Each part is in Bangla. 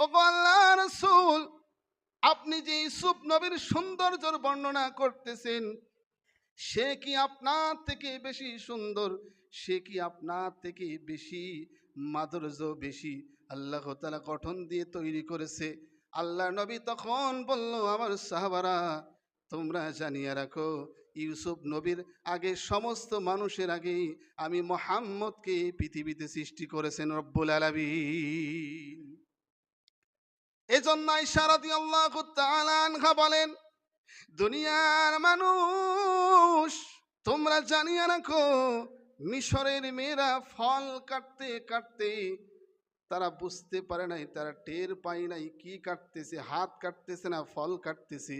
রসুল, আপনি যে ইউসুফ নবীর সৌন্দর্যর বর্ণনা করতেছেন, সে কি আপনার থেকে বেশি সুন্দর? সে কি আপনার থেকে বেশি মাধুর্য, বেশি আল্লাহ তালা গঠন দিয়ে তৈরি করেছে? আল্লাহ নবী তখন বলল, আমার সাহাবারা, তোমরা জানিয়ে রাখো, ইউসুফ নবীর আগে সমস্ত মানুষের আগে আমি মোহাম্মদকে পৃথিবীতে সৃষ্টি করেছেন রব্বুল আলামিন। এজন্য ইশারাদি আল্লাহ আনহা বলেন, দুনিয়ার মানুষ, তোমরা জানিয়ে রাখো, মিশরের মেয়েরা ফল কাটতে কাটতে তারা বুঝতে পারে নাই, তারা টের পায় নাই কি কাটতেছে, হাত কাটতেছে না, ফল কাটতেছে।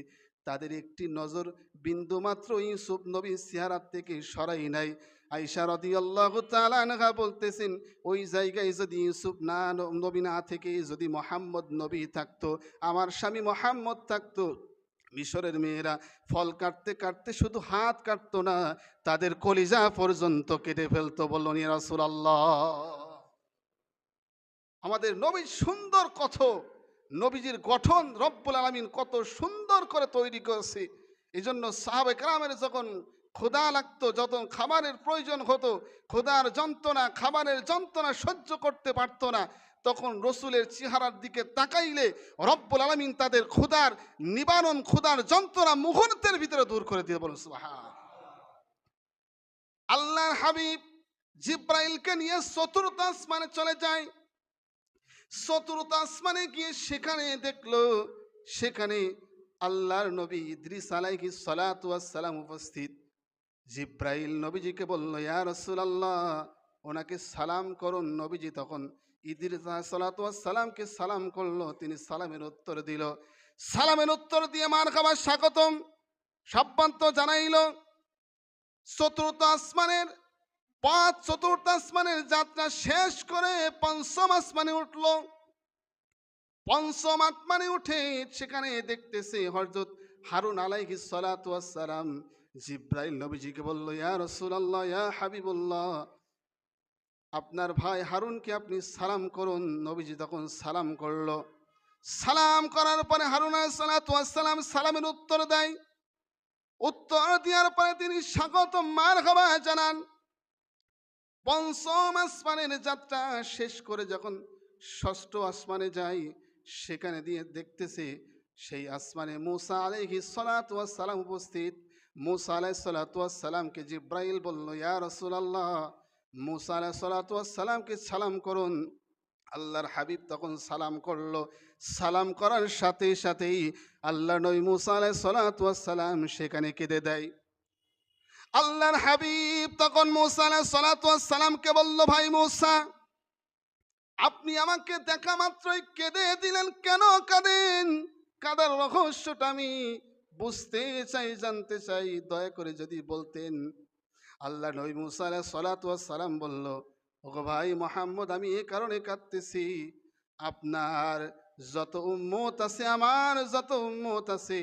তাদের একটি নজর বিন্দুমাত্র ইউসুফ নবী চেহারার থেকে সরাই নাই। আইসা রদি আল্লাহ তালানহা বলতেছেন, ওই জায়গায় যদি ইউসুফ না নবী না থেকে যদি মোহাম্মদ নবী থাকতো, আমার স্বামী মোহাম্মদ থাকতো, মিশরের মেয়েরা ফল কাটতে কাটতে শুধু হাত কাটতো না, তাদের কলিজা পর্যন্ত কেটে ফেলতো। বলল রাসুল আল্লাহ আমাদের নবীর সুন্দর কত নবীজির গঠন রব্বুল আলমিন কত সুন্দর করে তৈরি করেছে। এই জন্য সাহাবে কালামের যখন ক্ষুদা লাগতো যত খাবারের প্রয়োজন হতো, ক্ষুধার যন্ত্রণা, খাবারের যন্ত্রণা সহ্য করতে পারতো না, তখন রসুলের চেহারার দিকে তাকাইলে রব্বুল আলমিন তাদের ক্ষুধার নিবারণ, ক্ষুধার যন্ত্রণা মুহূর্তের ভিতরে দূর করে দিয়ে বলুন। আল্লাহর হাবিব জিব্রাইলকে নিয়ে চতুর্থ আসমানে চলে যায় চতুর্থ আসমানে গিয়ে সেখানে দেখল, সেখানে আল্লাহর নবী ইদ্রিস আলাইহি সালাম উপস্থিত। জিব্রাইল নবীজিকে বলল, ইয়া রাসূলুল্লাহ, ওনাকে সালাম করুন। নবীজি তখন সালাতু সালামকে সালাম করল, তিনি সালামের উত্তর দিল। সালামের উত্তর দিয়ে মার খাবার স্বাগতম। সাব্বান্ত জানাইল, চতুর্থ আসমানের, পাঁচ চতুর্থ আসমানের যাত্রা শেষ করে পঞ্চম আসমানে উঠল। পঞ্চম আসমানে উঠে সেখানে দেখতেছে হরজত হারুন আলাইহি সালাম জিব্রাইল নবীজিকে বলল, ইয়া রাসূলুল্লাহ, ইয়া হাবিবুল্লাহ, আপনার ভাই হারুনকে আপনি সালাম করুন। নবীজি তখন সালাম করল। সালাম করার পরে হারুন সালাম সালামের উত্তর দেয়। উত্তর দেওয়ার পরে তিনি স্বাগত মার খাবা জানান। পঞ্চম আসমানের যাত্রা শেষ করে যখন ষষ্ঠ আসমানে যাই সেখানে দিয়ে দেখতেছে সেই আসমানে মুসা সালাতু সালাম উপস্থিত। মুসা আলাই সালাতু সালামকে জিব্রাইল বলল, ইয়া রাসূলুল্লাহ, মুসা আলাই সালাতু সালামকে সালাম করুন। আল্লাহর হাবিব তখন সালাম করল। সালাম করার সাথে সাথেই আল্লাহ নবী মুসা আলাই সালাতু সালাম সেখানে কেঁদে দেয়। আল্লাহর হাবিব তখন মুসা আলাই সালাতু সালামকে বলল, ভাই মুসা আপনি আমাকে দেখা মাত্রই কেঁদে দিলেন। কেন কাঁদেন? কাদার রহস্যটা আমি বুঝতে চাই, জানতে চাই। দয়া করে যদি বলতেন। আল্লাহ নবী মুসা সালাতু সালাম বলল, ওগো ভাই মোহাম্মদ, আমি এ কারণে কাঁদতেছি। আপনার যত উম্মত আছে আমার, যত উম্মত আছে,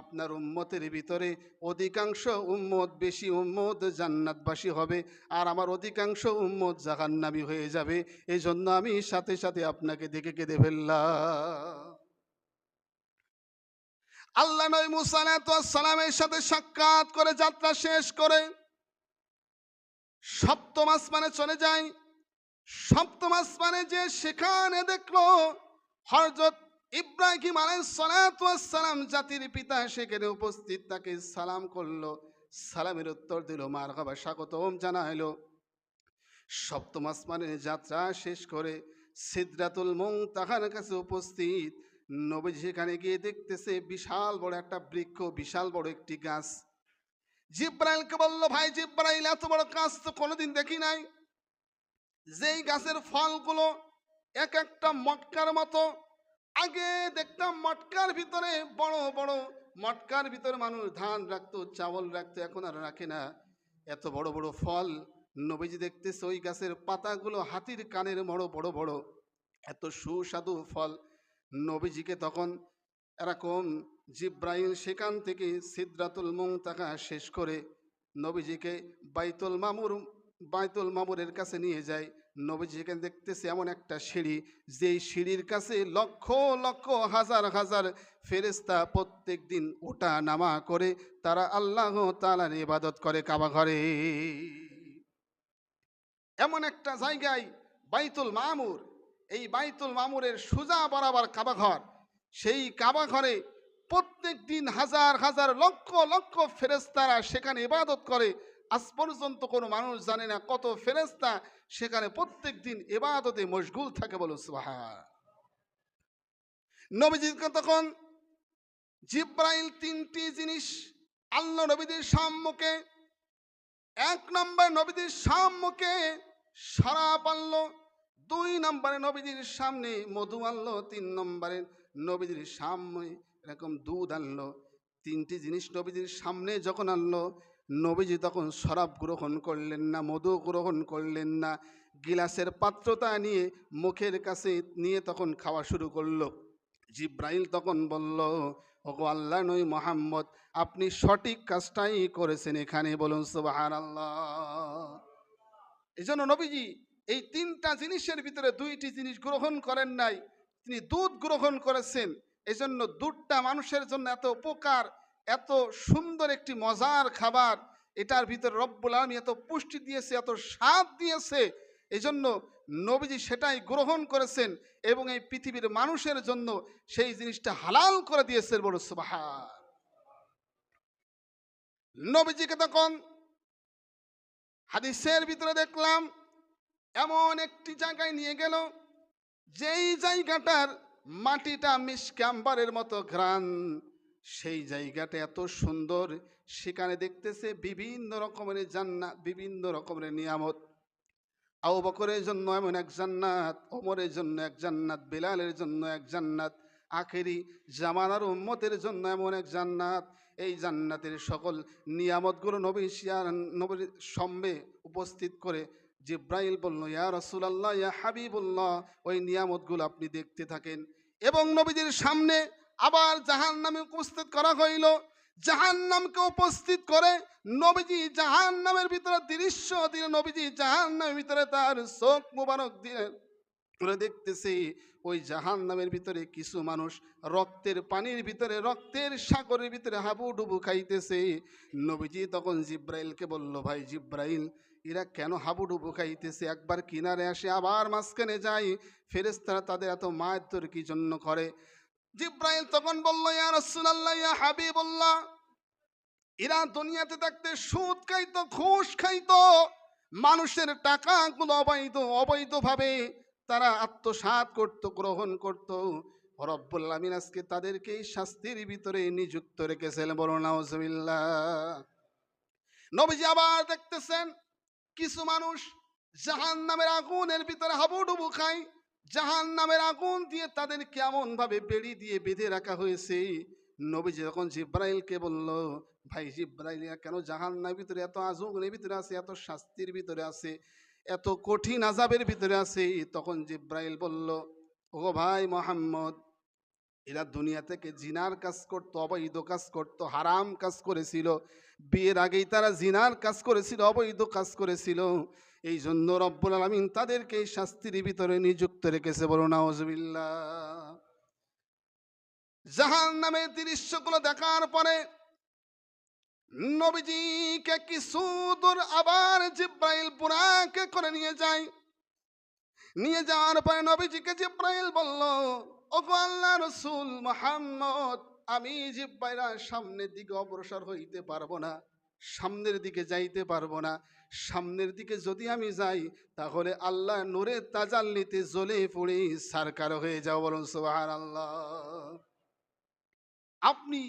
আপনার উম্মতের ভিতরে অধিকাংশ উম্মত বেশি উম্মত জান্নাতবাসী হবে আর আমার অধিকাংশ উম্মত জাহান্নাবি হয়ে যাবে। এই জন্য আমি সাথে সাথে আপনাকে দেখে কেঁদে ফেললাম। আল্লাহ নবী মুসা আলাইহিস সালামের সাথে সাক্ষাৎ করে যাত্রা শেষ করে সপ্তম আসমানে চলে যায়। সপ্তম আসমানে যে সেখানে দেখল হরজত ইব্রাহিম সালাম জাতির পিতা সেখানে উপস্থিত, তাকে সালাম করল। সালামের উত্তর দিল, মার খাবার স্বাগতম জানাইলো। সপ্তম আসমানের যাত্রা শেষ করে সিদ্রাতুল মং তাহার কাছে উপস্থিত। নবী সেখানে গিয়ে দেখতেছে, বিশাল বড় একটা বৃক্ষ, বিশাল বড় একটি গাছ। জিব্রাইলকে বলল, ভাই জিব্রাইল, এত বড় গাছ তো কোনোদিন দেখি নাই। যেই গাছের ফলগুলো এক একটা মটকার মতো। আগে দেখতাম মটকার ভিতরে বড় বড়। মটকার ভিতরে মানুষ ধান রাখতো চাवल রাখতো, এখন আর রাখে না। এত বড় বড় ফল, নবীজি দেখতেছে ওই গাছের পাতাগুলো হাতির কানের বড় বড় বড়। এত সুস্বাদু ফল। নবীজিকে তখন এরকম জিব্রাইল সেখান থেকে সিদ্রাতুল মুংতাকা শেষ করে নবীজিকে বাইতুল মামুর, বাইতুল মামুরের কাছে নিয়ে যায়। নবীজি এখানে দেখতেছে এমন একটা সিঁড়ি, যেই সিঁড়ির কাছে লক্ষ লক্ষ, হাজার হাজার ফেরেস্তা প্রত্যেক দিন ওঠা নামা করে, তারা আল্লাহ তালার ইবাদত করে কাবা ঘরে। এমন একটা জায়গায় বাইতুল মামুর, এই বাইতুল মামুরের সুজা বরাবর কাবা ঘর, সেই কাবা ঘরে প্রত্যেক দিন হাজার হাজার, লক্ষ লক্ষ ফেরেস্তারা সেখানে ইবাদত করে। আজ পর্যন্ত কোনো মানুষ জানে না কত ফেরেস্তা সেখানে প্রত্যেক দিন এবাদতে মশগুল থাকে বলো সুবাহা নবীজিকে তখন জিব্রাইল তিনটি জিনিস আল্লাহ নবীদের সম্মুখে এক নম্বর নবীদের সম্মুখে শরাব আনলো দুই নম্বরে নবীজির সামনে মধু আনলো, তিন নম্বরে নবীজির সামনে এরকম দুধ আনলো। তিনটি জিনিস নবীজির সামনে যখন আনলো নবীজি তখন শরাব গ্রহণ করলেন না, মধু গ্রহণ করলেন না, গিলাসের পাত্রতা নিয়ে মুখের কাছে নিয়ে তখন খাওয়া শুরু করল। জিব্রাইল তখন বলল, ওগো আল্লাহ নই মোহাম্মদ, আপনি সঠিক কাজটাই করেছেন এখানে, বলুন সুবাহান আল্লাহ এই জন্য নবীজি এই তিনটা জিনিসের ভিতরে দুইটি জিনিস গ্রহণ করেন নাই, তিনি দুধ গ্রহণ করেছেন। এই জন্য দুধটা মানুষের জন্য এত উপকার এত সুন্দর একটি মজার খাবার, এটার ভিতরে রব্বুল আলমী এত পুষ্টি দিয়েছে, এত স্বাদ দিয়েছে এই জন্য নবীজি সেটাই গ্রহণ করেছেন এবং এই পৃথিবীর মানুষের জন্য সেই জিনিসটা হালাল করে দিয়েছেন বড় সুবাহা নবীজিকে তখন হাদিসের ভিতরে দেখলাম, এমন একটি জায়গায় নিয়ে গেল, যেই জায়গাটার মাটিটা মিসকাম্বারের মতো ঘ্রাণ। সেই জায়গাটা এত সুন্দর, সেখানে দেখতেছে বিভিন্ন রকমের জান্নাত, বিভিন্ন রকমের নিয়ামত। আবু বকরের জন্য এমন এক জান্নাত, ওমরের জন্য এক জান্নাত, বেলালের জন্য এক জান্নাত, আখেরি জামানার উম্মতের জন্য এমন এক জান্নাত। এই জান্নাতের সকল নিয়ামতগুলো নবী শিয়ার, নবীর সম্মে উপস্থিত করে জিব্রাইল বলল, ইয়া রসুলাল্লাহ, ইয়া হাবিবুল্লাহ। ওই নিয়ামতগুলো আপনি দেখতে থাকেন। এবং নবীদের সামনে আবার জাহান নামে উপস্থিত করা হইল। জাহান নামকে উপস্থিত করে নবীজি জাহান নামের ভিতরে দৃশ্য দিয়ে নবীজি জাহান নামের ভিতরে তার চোখ মুবারক দিয়ে করে দেখতেছে, ওই জাহান নামের ভিতরে কিছু মানুষ রক্তের পানির ভিতরে, রক্তের সাগরের ভিতরে হাবুডুবু খাইতেছে। নবীজি তখন জিব্রাইলকে বলল, ভাই জিব্রাইল, এরা কেন হাবুডুবু খাইতেছে? একবার কিনারে আসে, আবার মাঝখানে যায়। ফেরেস্তারা তাদের এত মায়ের তোর কি জন্য করে? জিব্রাইল তখন বলল, ইয়া রাসূলুল্লাহ, ইয়া হাবিবুল্লাহ, এরা দুনিয়াতে থাকতে সুদ খাইতো, ঘুষ খাইতো, মানুষের টাকা টাকাগুলো অবৈধ, অবৈধভাবে তারা আত্মসাৎ করত, গ্রহণ করত। রব্বুল আমিন আজকে তাদেরকে শাস্তির ভিতরে নিযুক্ত রেখেছেন বলো নাউজুবিল্লাহ। নবীজি আবার দেখতেছেন, কিছু মানুষ জাহান নামের আগুনের ভিতরে হাবুডুবু খায় জাহান নামের আগুন দিয়ে তাদের কেমন ভাবে বেড়ি দিয়ে বেঁধে রাখা হয়েছে। নবীজি যখন জিব্রাইলকে বলল, ভাই জিব্রাইল, কেন জাহান নামের ভিতরে এত আজুগনের ভিতরে আছে, এত শাস্তির ভিতরে আছে, এত কঠিন আজাবের ভিতরে আছে? তখন জিব্রাইল বলল ও ভাই মোহাম্মদ, এরা দুনিয়া থেকে জিনার কাজ করতো, অবৈধ কাজ করতো, হারাম কাজ করেছিল। বিয়ের আগেই তারা জিনার কাজ করেছিল, অবৈধ কাজ করেছিল। এই জন্য রব্বুল আলমিন তাদেরকে শাস্তির ভিতরে নিযুক্ত রেখেছে। বলো নাউজবিল্লা জাহান নামের দৃশ্যগুলো দেখার পরে নবীজিকে কিছু দূর আবার জিব্রাইল পুরাকে করে নিয়ে যায়। নিয়ে যাওয়ার পরে নবীজিকে জিব্রাইল বলল, ওগো আল্লাহ রসুল মোহাম্মদ, আমি জিব্রাইলা সামনের দিকে অগ্রসর হইতে পারব না। সামনের দিকে যাইতে পারব না। সামনের দিকে যদি আমি যাই, তাহলে আল্লাহ নূরের তাজাল্লিতে জ্বলে পড়ে সারকার হয়ে যাও বলুন সোহার আল্লাহ আপনি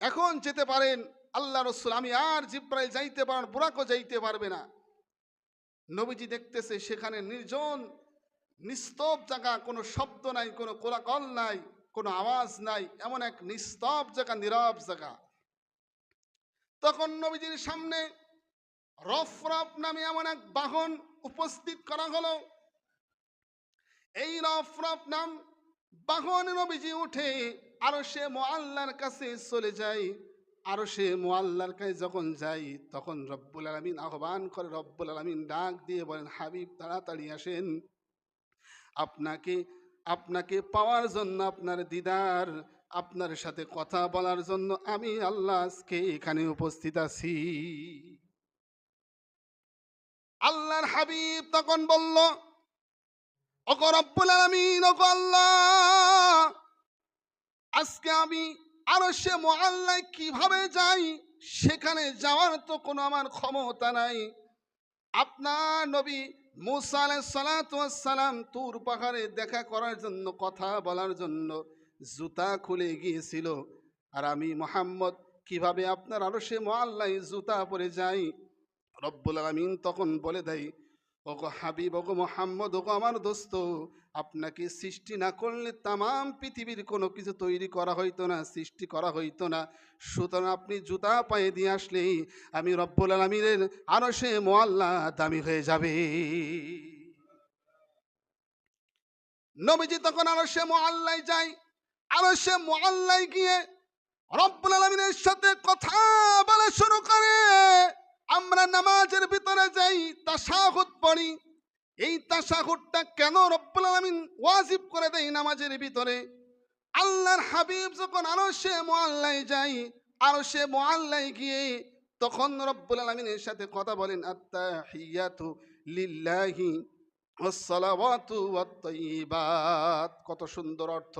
এখন যেতে পারেন, আল্লাহ রসুল, আমি আর জিব্রাইল যাইতে পারেন বুড়াকো যাইতে পারবে না। নবীজি দেখতেছে সেখানে নির্জন, নিস্তব জায়গা, কোনো শব্দ নাই, কোনো কোলাকল নাই, কোনো আওয়াজ নাই, এমন এক নিস্তব জায়গা, নীরব জায়গা। তখন নবীজির সামনে রফরফ নামে এমন এক বাহন উপস্থিত করা হলো। এই রফরফ নাম বাহন নবীজি উঠে আরও সে মোয়াল্লার কাছে চলে যায়। আরও সে মোয়াল্লার কাছে যখন যাই তখন রব্বুল আলমিন আহ্বান করে, রব্বুল আলমিন ডাক দিয়ে বলেন, হাবিব, তাড়াতাড়ি আসেন। আপনাকে আপনাকে পাওয়ার জন্য আপনার দিদার আপনার সাথে কথা বলার জন্য আমি আল্লাহ আজকে এখানে উপস্থিত আছি। আল্লাহর হাবিব তখন বলল, ওগো রব্বুল আলামিন, ওগো আল্লাহ, আজকে আমি আরও সে মোয়াল্লায় কীভাবে যাই, সেখানে যাওয়ার তো কোনো আমার ক্ষমতা নাই। আপনার নবী মুসা ওয়াস সালাম তুর পাহাড়ে দেখা করার জন্য, কথা বলার জন্য জুতা খুলে গিয়েছিল। আর আমি, মোহাম্মদ, কীভাবে আপনার আরও সে মোয়াল্লায় জুতা পরে যাই? রব্বুল আলমিন তখন বলে দেয়, ওগো হাবিব, ওগো মোহাম্মদ, ওগো আমার দোস্ত, আপনাকে সৃষ্টি না করলে তামাম পৃথিবীর কোনো কিছু তৈরি করা হইতো না, সৃষ্টি করা হইতো না। সুতরাং আপনি জুতা পায়ে দিয়ে আসলেই আমি রব্বুল আলমিনের আরও সে মোয়াল্লা দামি হয়ে যাবে। নবীজি তখন আরও সে মোয়াল্লায় যায়। আরও সে মোয়াল্লায় গিয়ে রব্বুল আলমিনের সাথে কথা বলা শুরু করে। আমরা নামাজের ভিতরে যাই, তাশাহুদ পড়ি। এই তাশাহুদটা কেন রব্বুল আলামিন ওয়াজিব করে দেয় নামাজের ভিতরে? আল্লাহর হাবিব যখন আরও সে মোয়াল্লায় যাই আরও সে মোয়াল্লায় গিয়ে তখন রব্বুল আলামিনের সাথে কথা বলেন, আত্তাহিয়াতু লিল্লাহি ওয়াসসালাওয়াতু ওয়াত কত সুন্দর অর্থ।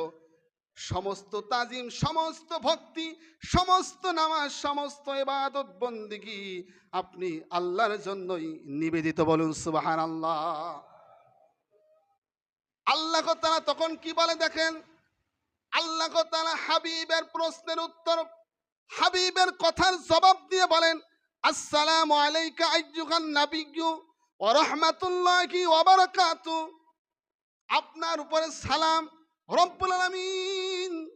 সমস্ত তাজিম, সমস্ত ভক্তি, সমস্ত নামাজ, সমস্ত এবাদত বন্দিগি আপনি আল্লাহর জন্যই নিবেদিত বলুন সুবাহান আল্লাহ আল্লাহ তারা তখন কি বলে দেখেন? আল্লাহ তারা হাবিবের প্রশ্নের উত্তর, হাবিবের কথার জবাব দিয়ে বলেন, আসসালামু আলাইকা আইয়ুহান নাবিয়্যু ওয়া রাহমাতুল্লাহি ওয়া আপনার উপরে সালাম রব্বুল আলামিন।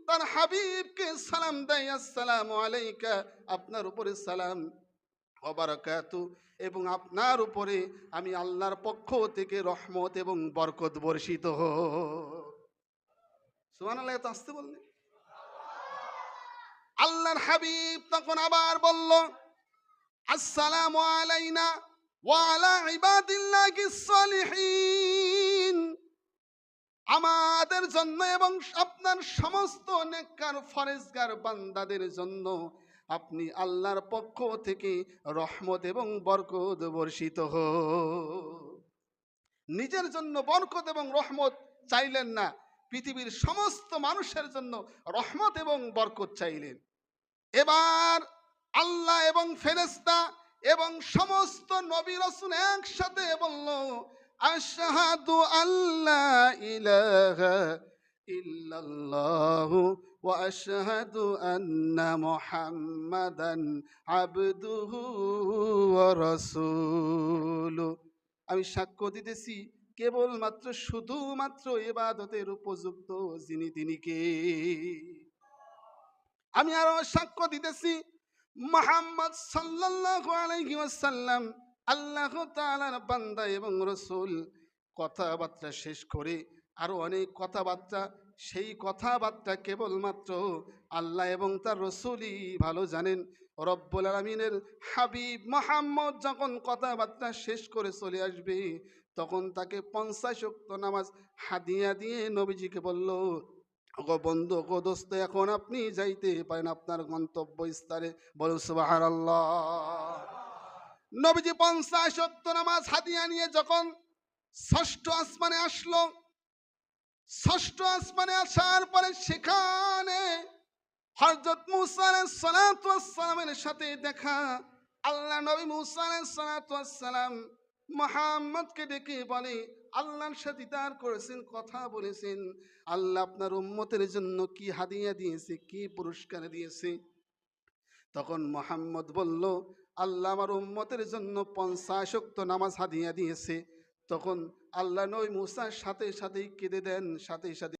তার হাবিবকে সালাম দেয়, আসসালামু আলাইকা। আপনার উপরে সালাম এবং আপনার উপরে আমি আল্লাহর পক্ষ থেকে রহমত এবং বরকত বর্ষিত এত আসতে বললেন আল্লাহর হাবিব তখন আবার বলল, আসসালামু আলাইনা ওয়া আলা ইবাদিল্লাহিস সালিহিন। আমাদের জন্য এবং আপনার সমস্ত নেককার, ফরেজগার বান্দাদের জন্য আপনি আল্লাহর পক্ষ থেকে রহমত এবং বরকত বর্ষিত হো নিজের জন্য বরকত এবং রহমত চাইলেন না, পৃথিবীর সমস্ত মানুষের জন্য রহমত এবং বরকত চাইলেন। এবার আল্লাহ এবং ফেরেস্তা এবং সমস্ত নবী রসুল একসাথে বলল আশহাদু আল্লাহ ইলাহা ইল্লাল্লাহু ওয়া আশহাদু আন্না মুহাম্মাদান আবদুহু ওয়া রাসূলু। আমি সাক্ষ্য দিতেছি, কেবলমাত্র শুধুমাত্র ইবাদতের উপযুক্ত যিনি তিনি কে? আমি আরও সাক্ষ্য দিতেছি, মোহাম্মদ সাল্লাল্লাহু আলাইহি ওয়াসাল্লাম আল্লাহ তাআলার বান্দা এবং রসুল কথাবার্তা শেষ করে আরও অনেক কথাবার্তা, সেই কথাবার্তা কেবলমাত্র আল্লাহ এবং তার রসুলই ভালো জানেন। রব্বুল আলমিনের হাবিব মোহাম্মদ যখন কথাবার্তা শেষ করে চলে আসবে, তখন তাকে পঞ্চাশ উক্ত নামাজ হাদিয়া দিয়ে নবীজিকে বলল গো বন্ধু গো দোস্ত, এখন আপনি যাইতে পারেন আপনার গন্তব্য স্থানে বলুন সুবাহার নবীজি পঞ্চাশ উক্ত নামাজ হাতিয়া নিয়ে যখন ষষ্ঠ আসমানে আসলো, ষষ্ঠ আসমানে আসার পরে সেখানে মুসার সালামের সাথে দেখা, আল্লাহ নবী মুসার সালাম মোহাম্মদকে ডেকে বলে, আল্লাহর সাথে তার করেছেন, কথা বলেছেন, আল্লাহ আপনার উম্মতের জন্য কি হাদিয়া দিয়েছে, কি পুরস্কার দিয়েছে? তখন মোহাম্মদ বলল আল্লাহ আমার উম্মতের জন্য পঞ্চাশক্ত নামাজ হাদিয়া দিয়েছে। তখন আল্লাহ নই মুসার সাথে সাথেই কেঁদে দেন সাথে সাথে